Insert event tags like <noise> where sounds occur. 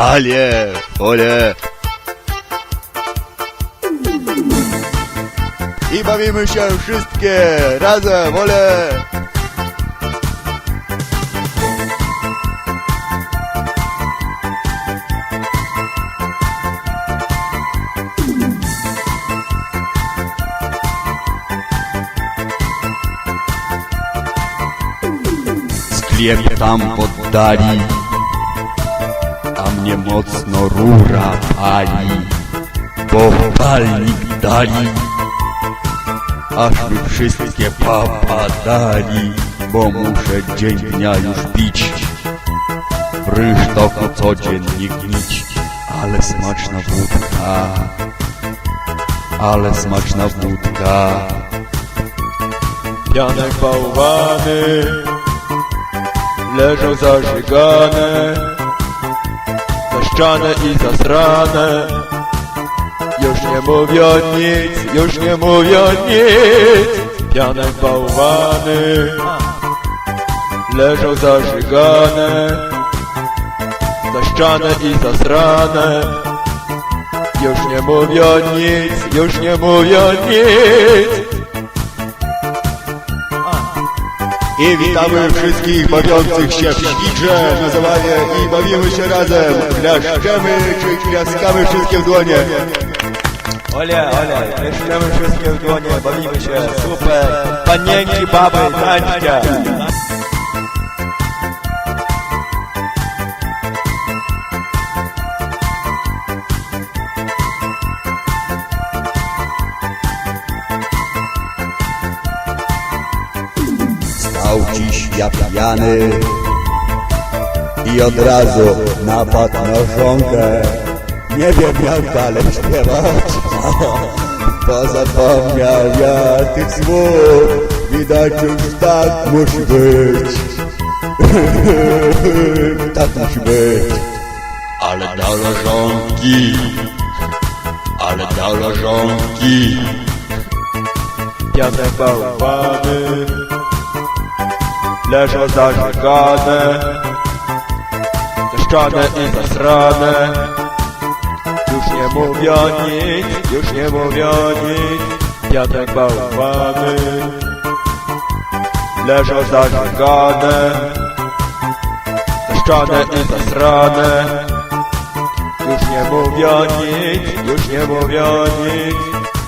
Ale, ole. I bawimy się wszystkie razem, ole. Sklep tam poddali, mnie mocno rura pali, bo palnik dali, aż mi wszystkie popadali, bo muszę dzień dnia już pić, w rynsztoku codziennie gnić, ale smaczna wódka, ale smaczna wódka. Janek bałwany leżą zażygane, zaszczane i zasrane. Już nie mówią nic, już nie mówią nic. Pianek bałwany leżą zażygane, zaszczane i zasrane. Już nie mówią nic, już nie mówią nic. I witamy wszystkich bawiących się w świdrze na zabawie i bawimy się razem. Klaszczemy czy klaskamy wszystkie w dłonie. Ole, ole, mieszkamy wszystkie w dłonie, bawimy się, super. Panienki, baby, tańczcie. Stał dziś ja pijany i od razu napadł na żonkę. Nie wiem jak dalej śpiewać, <laughs> bo zapomniał ja tych słów. Widać już tak musi być, <laughs> tak musi być. Ale dał żonki, ale dał żonki. Pianek bałwany leżą zażygane, zeszczane i zasrane. Już nie mówią nic, już nie mówią nic. Pianek bałwany leżą zażygane, zeszczane i zasrane. Już nie mówią nic, już nie mówią nic.